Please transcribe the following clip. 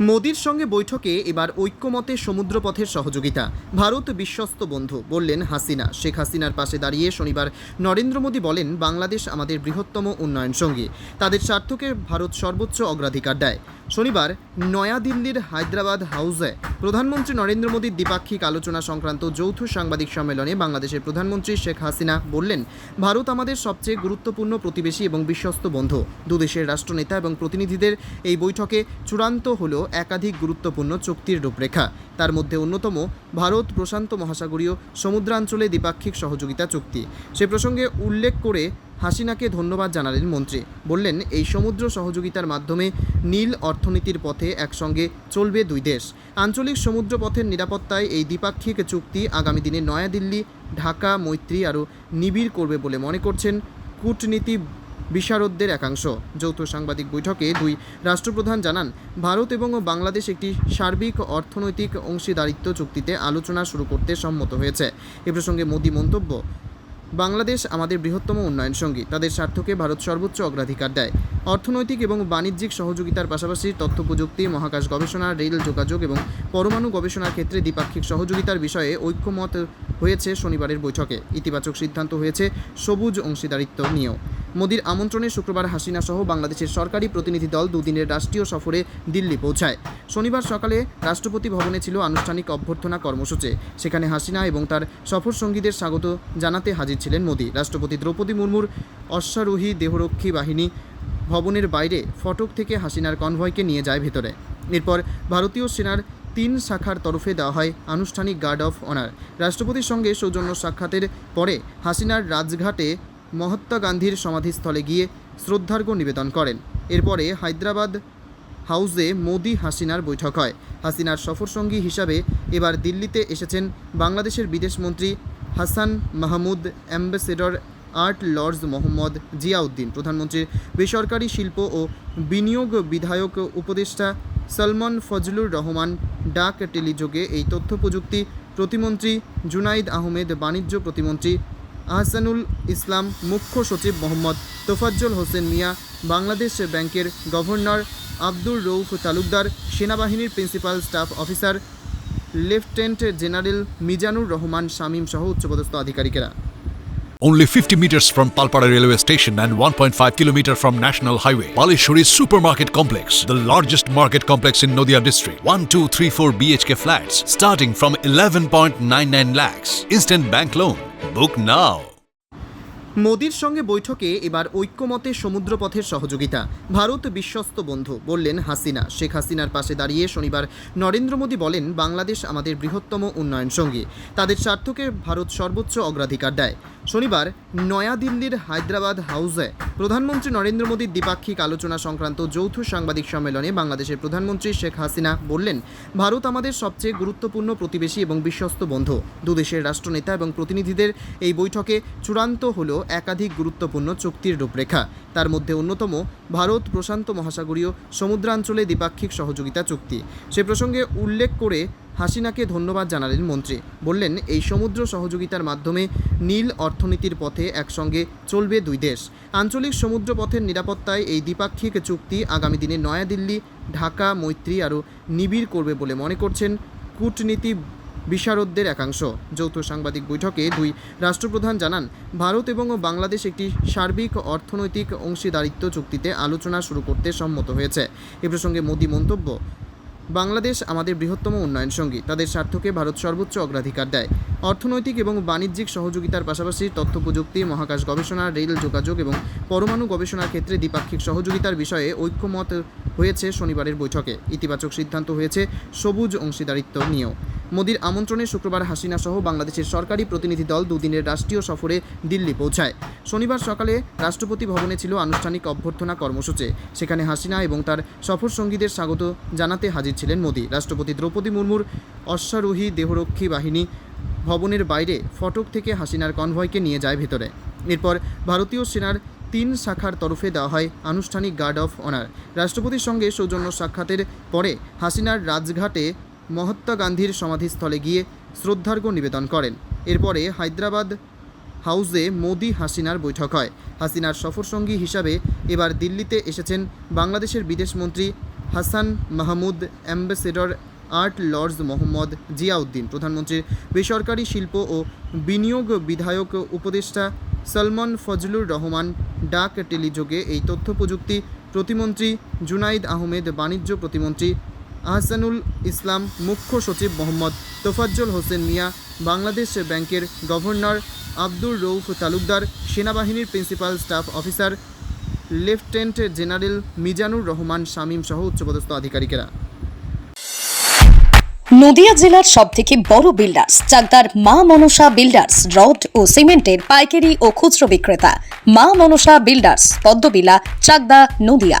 মোদির সঙ্গে বৈঠকে এবার ঐক্যমতে সমুদ্রপথের সহযোগিতা। ভারত বিশ্বস্ত বন্ধু, বললেন হাসিনা। শেখ হাসিনার পাশে দাঁড়িয়ে শনিবার নরেন্দ্র মোদী বলেন, বাংলাদেশ আমাদের বৃহত্তম উন্নয়ন সঙ্গী তাদের স্বার্থকে ভারত সর্বোচ্চ অগ্রাধিকার দেয়। শনিবার নয়াদিল্লির হায়দ্রাবাদ হাউসে প্রধানমন্ত্রী নরেন্দ্র মোদীর দ্বিপাক্ষিক আলোচনা সংক্রান্ত যৌথ সাংবাদিক সম্মেলনে বাংলাদেশের প্রধানমন্ত্রী শেখ হাসিনা বললেন, ভারত আমাদের সবচেয়ে গুরুত্বপূর্ণ প্রতিবেশী এবং বিশ্বস্ত বন্ধু। দুদেশের রাষ্ট্রনেতা এবং প্রতিনিধিদের এই বৈঠকে চূড়ান্ত হল একাধিক গুরুত্বপূর্ণ চুক্তির রূপরেখা। তার মধ্যে অন্যতম ভারত প্রশান্ত মহাসাগরীয় সমুদ্রাঞ্চলে দ্বিপাক্ষিক সহযোগিতা চুক্তি। সে প্রসঙ্গে উল্লেখ করে হাসিনাকে ধন্যবাদ জানালেন মন্ত্রী। বললেন, এই সমুদ্র সহযোগিতার মাধ্যমে নীল অর্থনীতির পথে একসঙ্গে চলবে দুই দেশ। আঞ্চলিক সমুদ্র পথের নিরাপত্তায় এই দ্বিপাক্ষিক চুক্তি আগামী দিনে নয়াদিল্লি, ঢাকা, মৈত্রী আরও নিবিড় করবে বলে মনে করছেন কূটনীতি বিশারদদের একাংশ। যৌথ সাংবাদিক বৈঠকে দুই রাষ্ট্রপ্রধান জানান, ভারত এবং বাংলাদেশ একটি সার্বিক অর্থনৈতিক অংশীদারিত্ব চুক্তিতে আলোচনা শুরু করতে সম্মত হয়েছে। এ প্রসঙ্গে মোদী মন্তব্য বাংলাদেশ আমাদের বৃহত্তম উন্নয়ন সঙ্গী। তাদের স্বার্থকে ভারত সর্বোচ্চ অগ্রাধিকার দেয়। অর্থনৈতিক এবং বাণিজ্যিক সহযোগিতার পাশাপাশি তথ্য প্রযুক্তি, মহাকাশ গবেষণা, রেল যোগাযোগ এবং পরমাণু গবেষণার ক্ষেত্রে দ্বিপাক্ষিক সহযোগিতার বিষয়ে ঐক্যমত হয়েছে শনিবারের বৈঠকে। ইতিবাচক সিদ্ধান্ত হয়েছে সবুজ অংশীদারিত্ব নিয়েও। মোদির আমন্ত্রণে শুক্রবার হাসিনা সহ বাংলাদেশের সরকারি প্রতিনিধি দল দুদিনের রাষ্ট্রীয় সফরে দিল্লি পৌঁছায়। শনিবার সকালে রাষ্ট্রপতি ভবনে ছিল আনুষ্ঠানিক অভ্যর্থনা কর্মসূচি। সেখানে হাসিনা এবং তার সফর সঙ্গীদের স্বাগত জানাতে হাজির ছিলেন মোদি। রাষ্ট্রপতি দ্রৌপদী মুর্মুর অশ্বারোহী দেহরক্ষী বাহিনী ভবনের বাইরে ফটক থেকে হাসিনার কনভয়কে নিয়ে যায় ভেতরে। এরপর ভারতীয় সেনার তিন শাখার তরফে দেওয়া হয় আনুষ্ঠানিক গার্ড অফ অনার। রাষ্ট্রপতির সঙ্গে সৌজন্য সাক্ষাতের পরে হাসিনার রাজঘাটে মহাত্মা গান্ধীর সমাধিস্থলে গিয়ে শ্রদ্ধার্ঘ্য নিবেদন করেন। এরপরে হায়দ্রাবাদ হাউসে মোদি হাসিনার বৈঠক হয়। হাসিনার সফরসঙ্গী হিসাবে এবার দিল্লিতে এসেছেন বাংলাদেশের বিদেশমন্ত্রী Hasan Mahmud, ambassador at large Mohammad Ziauddin, প্রধানমন্ত্রীর বেসরকারি শিল্প ও বিনিয়োগ বিধায়ক উপদেষ্টা সলমন ফজলুর রহমান, ডাক টেলিযোগে এই তথ্য প্রযুক্তি প্রতিমন্ত্রী জুনাইদ আহমেদ, বাণিজ্য প্রতিমন্ত্রী আহসানুল ইসলাম মুখ্য সচিব মোহাম্মদ তোফাজ্জল হোসেন মিয়া, বাংলাদেশ ব্যাংকের গভর্নর আব্দুর রৌফ তালুকদার, সেনাবাহিনীর principal staff officer, lieutenant general Mizanur Rahman Shamim সহ উচ্চপদস্থ আধিকারিকেরা। Only 50 meters from Palpara railway station and 1.5 kilometer from National Highway. Palishuri Supermarket Complex, the largest market complex in Noida district. 1, 2, 3, 4 BHK flats starting from 11.99 lakhs. Instant bank loan. Book now. মোদির সঙ্গে বৈঠকে এবার ঐক্যমতে সমুদ্রপথের সহযোগিতা। ভারত বিশ্বস্ত বন্ধু, বললেন হাসিনা। শেখ হাসিনার পাশে দাঁড়িয়ে শনিবার নরেন্দ্র মোদী বলেন, বাংলাদেশ আমাদের বৃহত্তম উন্নয়ন সঙ্গী। তাদের স্বার্থকে ভারত সর্বোচ্চ অগ্রাধিকার দেয়। শনিবার নয়াদিল্লির হায়দ্রাবাদ হাউসে প্রধানমন্ত্রী নরেন্দ্র মোদীর দ্বিপাক্ষিক আলোচনা সংক্রান্ত যৌথ সাংবাদিক সম্মেলনে বাংলাদেশের প্রধানমন্ত্রী শেখ হাসিনা বললেন, ভারত আমাদের সবচেয়ে গুরুত্বপূর্ণ প্রতিবেশী এবং বিশ্বস্ত বন্ধু। দুদেশের রাষ্ট্রনেতা এবং প্রতিনিধিদের এই বৈঠকে চূড়ান্ত হল একাধিক গুরুত্বপূর্ণ চুক্তির রূপরেখা। তার মধ্যে অন্যতম ভারত প্রশান্ত মহাসাগরীয় সমুদ্রাঞ্চলে দ্বিপাক্ষিক সহযোগিতা চুক্তি। সে প্রসঙ্গে উল্লেখ করে হাসিনাকে ধন্যবাদ জানালেন মন্ত্রী। বললেন, এই সমুদ্র সহযোগিতার মাধ্যমে নীল অর্থনীতির পথে একসঙ্গে চলবে দুই দেশ। আঞ্চলিক সমুদ্র পথের নিরাপত্তায় এই দ্বিপাক্ষিক চুক্তি আগামী দিনে নয়াদিল্লি, ঢাকা, মৈত্রী আরও নিবিড় করবে বলে মনে করছেন কূটনীতি বিশারদদের একাংশ। যৌথ সাংবাদিক বৈঠকে দুই রাষ্ট্রপ্রধান জানান, ভারত এবং বাংলাদেশ একটি সার্বিক অর্থনৈতিক অংশীদারিত্ব চুক্তিতে আলোচনা শুরু করতে সম্মত হয়েছে। এ প্রসঙ্গে মোদী মন্তব্য, বাংলাদেশ আমাদের বৃহত্তম উন্নয়ন সঙ্গী, তাদের স্বার্থকে ভারত সর্বোচ্চ অগ্রাধিকার দেয়। অর্থনৈতিক এবং বাণিজ্যিক সহযোগিতার পাশাপাশি তথ্য প্রযুক্তি, মহাকাশ গবেষণা, রেল যোগাযোগ এবং পরমাণু গবেষণার ক্ষেত্রে দ্বিপাক্ষিক সহযোগিতার বিষয়ে ঐক্যমত হয়েছে শনিবারের বৈঠকে। ইতিবাচক সিদ্ধান্ত হয়েছে সবুজ অংশীদারিত্ব নিয়েও। মোদির আমন্ত্রণে শুক্রবার হাসিনা সহ বাংলাদেশের সরকারি প্রতিনিধি দল দুদিনের রাষ্ট্রীয় সফরে দিল্লি পৌঁছায়। শনিবার সকালে রাষ্ট্রপতি ভবনে ছিল আনুষ্ঠানিক অভ্যর্থনা কর্মসূচি। সেখানে হাসিনা এবং তার সফর সঙ্গীদের স্বাগত জানাতে হাজির ছিলেন মোদি। রাষ্ট্রপতি দ্রৌপদী মুর্মুর অশ্বারোহী দেহরক্ষী বাহিনী ভবনের বাইরে ফটক থেকে হাসিনার কনভয়কে নিয়ে যায় ভেতরে। এরপর ভারতীয় সেনার তিন শাখার তরফে দেওয়া হয় আনুষ্ঠানিক গার্ড অফ অনার। রাষ্ট্রপতির সঙ্গে সৌজন্য সাক্ষাতের পরে হাসিনার রাজঘাটে মহাত্মা গান্ধীর সমাধিস্থলে গিয়ে শ্রদ্ধার্ঘ্য নিবেদন করেন। এরপরে হায়দ্রাবাদ হাউসে মোদি হাসিনার বৈঠক হয়। হাসিনার সফরসঙ্গী হিসাবে এবার দিল্লিতে এসেছেন বাংলাদেশের বিদেশমন্ত্রী Hasan Mahmud, ambassador at large Mohammad Ziauddin প্রধানমন্ত্রীর বেসরকারি শিল্প ও বিনিয়োগ বিধায়ক উপদেষ্টা সলমন ফজলুর রহমান, ডাক টেলিযোগে এই তথ্য প্রযুক্তি প্রতিমন্ত্রী জুনাইদ আহমেদ, বাণিজ্য প্রতিমন্ত্রী আহসানুল ইসলাম মুখ্য সচিব মোহাম্মদ তোফাজ্জল হোসেন মিয়া, বাংলাদেশ ব্যাংকের গভর্নর আব্দুর রৌফ তালুকদার, সেনাবাহিনীর principal staff officer, lieutenant general Mizanur Rahman Shamim সহ উচ্চপদস্থ আধিকারিকেরা। নদিয়া জেলার সব থেকে বড় বিল্ডার্স চাকদার মা মনসা বিল্ডার্স রড ও সিমেন্টের পাইকারি ও খুচরো বিক্রেতা। মা মনসা বিল্ডার্স পদ্মবিলা, চাকদা, নদিয়া।